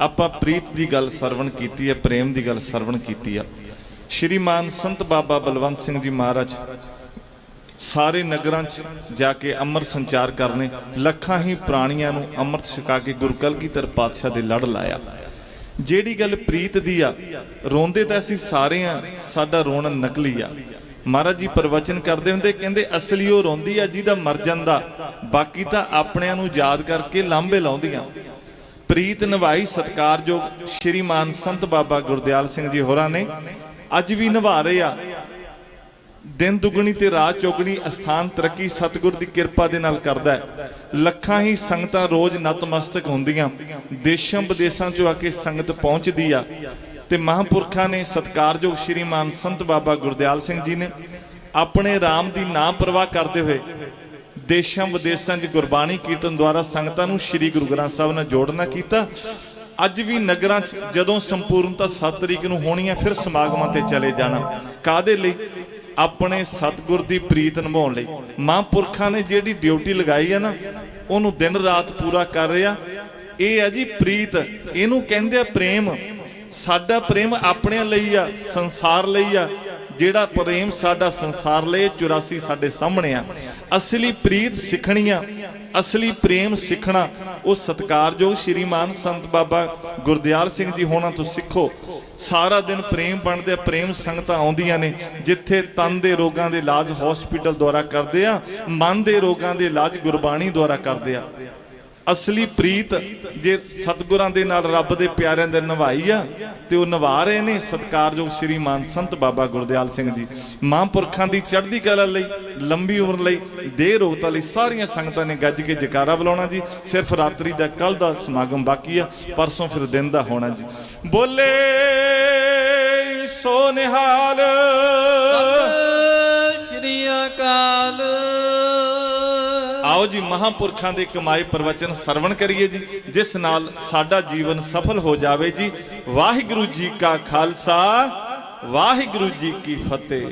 ਆਪਾਂ ਪ੍ਰੀਤ ਦੀ ਗੱਲ ਸਰਵਣ ਕੀਤੀ ਹੈ, ਪ੍ਰੇਮ ਦੀ ਗੱਲ ਸਰਵਣ ਕੀਤੀ ਆ। ਸ਼੍ਰੀਮਾਨ ਸੰਤ ਬਾਬਾ ਬਲਵੰਤ ਸਿੰਘ ਜੀ ਮਹਾਰਾਜ, ਸਾਰੇ ਨਗਰਾਂ 'ਚ ਜਾ ਕੇ ਅੰਮ੍ਰਿਤ ਸੰਚਾਰ ਕਰਨੇ, ਲੱਖਾਂ ਹੀ ਪ੍ਰਾਣੀਆਂ ਨੂੰ ਅੰਮ੍ਰਿਤ ਛਕਾ ਕੇ ਗੁਰੂ ਕਲਗੀਧਰ ਪਾਤਸ਼ਾਹ ਦੇ ਲੜ ਲਾਇਆ। ਜਿਹੜੀ ਗੱਲ ਪ੍ਰੀਤ ਦੀ ਆ, ਰੋਂਦੇ ਤਾਂ ਅਸੀਂ ਸਾਰੇ ਆ, ਸਾਡਾ ਰੋਣ ਨਕਲੀ ਆ। ਮਹਾਰਾਜ ਜੀ ਪ੍ਰਵਚਨ ਕਰਦੇ ਹੁੰਦੇ, ਕਹਿੰਦੇ ਅਸਲੀ ਉਹ ਰੋਂਦੀ ਆ ਜਿਹਦਾ ਮਰ ਜਾਂਦਾ, ਬਾਕੀ ਤਾਂ ਆਪਣਿਆਂ ਨੂੰ ਯਾਦ ਕਰਕੇ ਲਾਂਬੇ ਲਾਉਂਦੀਆਂ। ਪ੍ਰੀਤ ਨਿਭਾਈ ਸਤਕਾਰਯੋਗ ਸ਼੍ਰੀਮਾਨ ਸੰਤ ਬਾਬਾ ਗੁਰਦਿਆਲ ਸਿੰਘ ਜੀ ਹੋਰਾਂ ਨੇ ਅੱਜ ਵੀ ਨਿਭਾ ਰਹੇ ਆ। ਦਿਨ ਦੁਗਣੀ ਤੇ ਰਾਤ ਚੌਗਣੀ ਅਸਥਾਨ ਤਰੱਕੀ ਸਤਿਗੁਰ ਦੀ ਕਿਰਪਾ ਦੇ ਨਾਲ ਕਰਦਾ ਹੈ। ਲੱਖਾਂ ਹੀ ਸੰਗਤਾਂ ਰੋਜ਼ ਨਤਮਸਤਕ ਹੁੰਦੀਆਂ। ਦੇਸ਼ਾਂ ਵਿਦੇਸ਼ਾਂ ਚੋਂ ਆ ਕੇ ਸੰਗਤ ਪਹੁੰਚਦੀ ਆ। ਤੇ ਮਹਾਂਪੁਰਖਾਂ ਨੇ ਸਤਕਾਰਯੋਗ ਸ਼੍ਰੀਮਾਨ ਸੰਤ ਬਾਬਾ ਗੁਰਦਿਆਲ ਸਿੰਘ ਜੀ ਨੇ ਆਪਣੇ RAM ਦੀ ਨਾ ਪਰਵਾਹ ਕਰਦੇ ਹੋਏ ਦੇਸ਼ਾਂ ਵਿਦੇਸ਼ਾਂ 'ਚ ਗੁਰਬਾਣੀ ਕੀਰਤਨ ਦੁਆਰਾ ਸੰਗਤਾਂ ਨੂੰ ਸ੍ਰੀ ਗੁਰੂ ਗ੍ਰੰਥ ਸਾਹਿਬ ਨਾਲ ਜੋੜਨਾ ਕੀਤਾ। ਅੱਜ ਵੀ ਨਗਰਾਂ 'ਚ ਜਦੋਂ ਸੰਪੂਰਨਤਾ 7 ਤਰੀਕ ਨੂੰ ਹੋਣੀ ਹੈ, ਫਿਰ ਸਮਾਗਮਾਂ ਤੇ ਚਲੇ ਜਾਣਾ। ਕਾਦੇ ਲਈ? ਆਪਣੇ ਸਤਿਗੁਰ ਦੀ ਪ੍ਰੀਤ ਨਿਭਾਉਣ ਲਈ। ਮਹਾਂਪੁਰਖਾਂ ਨੇ ਜਿਹੜੀ ਡਿਊਟੀ ਲਗਾਈ ਹੈ ਨਾ, ਉਹਨੂੰ ਦਿਨ ਰਾਤ ਪੂਰਾ ਕਰ ਰਿਹਾ। ਇਹ ਹੈ ਜੀ ਪ੍ਰੀਤ। ਇਹਨੂੰ ਕਹਿੰਦੇ ਆ ਪ੍ਰੇਮ। ਸਾਡਾ ਪ੍ਰੇਮ ਆਪਣਿਆਂ ਲਈ ਆ, ਸੰਸਾਰ ਲਈ ਆ। ਜਿਹੜਾ ਪ੍ਰੇਮ ਸਾਡਾ ਸੰਸਾਰ ਲਈ 84 ਸਾਡੇ ਸਾਹਮਣੇ ਆ। ਅਸਲੀ ਪ੍ਰੀਤ ਸਿੱਖਣੀ ਆ, ਅਸਲੀ ਪ੍ਰੇਮ ਸਿੱਖਣਾ, ਉਹ ਸਤਕਾਰਯੋਗ ਸ਼੍ਰੀਮਾਨ ਸੰਤ ਬਾਬਾ ਗੁਰਦਿਆਲ ਸਿੰਘ ਜੀ ਹੋਣਾ ਤੋਂ ਸਿੱਖੋ। ਸਾਰਾ ਦਿਨ ਪ੍ਰੇਮ ਬਣਦੇ ਪ੍ਰੇਮ ਸੰਗਤਾਂ ਆਉਂਦੀਆਂ ਨੇ, ਜਿੱਥੇ ਤਨ ਦੇ ਰੋਗਾਂ ਦੇ ਇਲਾਜ ਹਸਪੀਟਲ ਦੁਆਰਾ ਕਰਦੇ ਆ, ਮਨ ਦੇ ਰੋਗਾਂ ਦੇ ਇਲਾਜ ਗੁਰਬਾਣੀ ਦੁਆਰਾ ਕਰਦੇ ਆ। ਅਸਲੀ ਪ੍ਰੀਤ ਜੇ ਸਤਿਗੁਰਾਂ ਦੇ ਨਾਲ ਰੱਬ ਦੇ ਪਿਆਰਿਆਂ ਦੇ ਨਿਭਾਈ ਆ, ਤੇ ਉਹ ਨਿਭਾ ਰਹੇ ਨੇ ਸਤਕਾਰਯੋਗ ਸ਼੍ਰੀਮਾਨ ਸੰਤ ਬਾਬਾ ਗੁਰਦਿਆਲ ਸਿੰਘ ਜੀ। ਮਹਾਂਪੁਰਖਾਂ ਦੀ ਚੜ੍ਹਦੀ ਕਲਾ ਲਈ, ਲੰਬੀ ਉਮਰ ਲਈ, ਦੇਹ ਰੋਗਤਾ ਲਈ ਸਾਰੀਆਂ ਸੰਗਤਾਂ ਨੇ ਗੱਜ ਕੇ ਜਕਾਰਾ ਬੁਲਾਉਣਾ ਜੀ। ਸਿਰਫ ਰਾਤਰੀ ਦਾ ਕੱਲ ਦਾ ਸਮਾਗਮ ਬਾਕੀ ਆ, ਪਰਸੋਂ ਫਿਰ ਦਿਨ ਦਾ ਹੋਣਾ ਜੀ। ਬੋਲੇ ਸੋ ਨਿਹਾਲ। ਸਤਿ ਸ਼੍ਰੀ ਅਕਾਲ। ਆਓ ਜੀ ਮਹਾਂਪੁਰਖਾਂ ਦੇ ਕਮਾਏ ਪ੍ਰਵਚਨ ਸਰਵਣ ਕਰੀਏ ਜੀ, ਜਿਸ ਨਾਲ ਸਾਡਾ ਜੀਵਨ ਸਫਲ ਹੋ ਜਾਵੇ ਜੀ। ਵਾਹਿਗੁਰੂ ਜੀ ਕਾ ਖਾਲਸਾ, ਵਾਹਿਗੁਰੂ ਜੀ ਕੀ ਫਤਿਹ।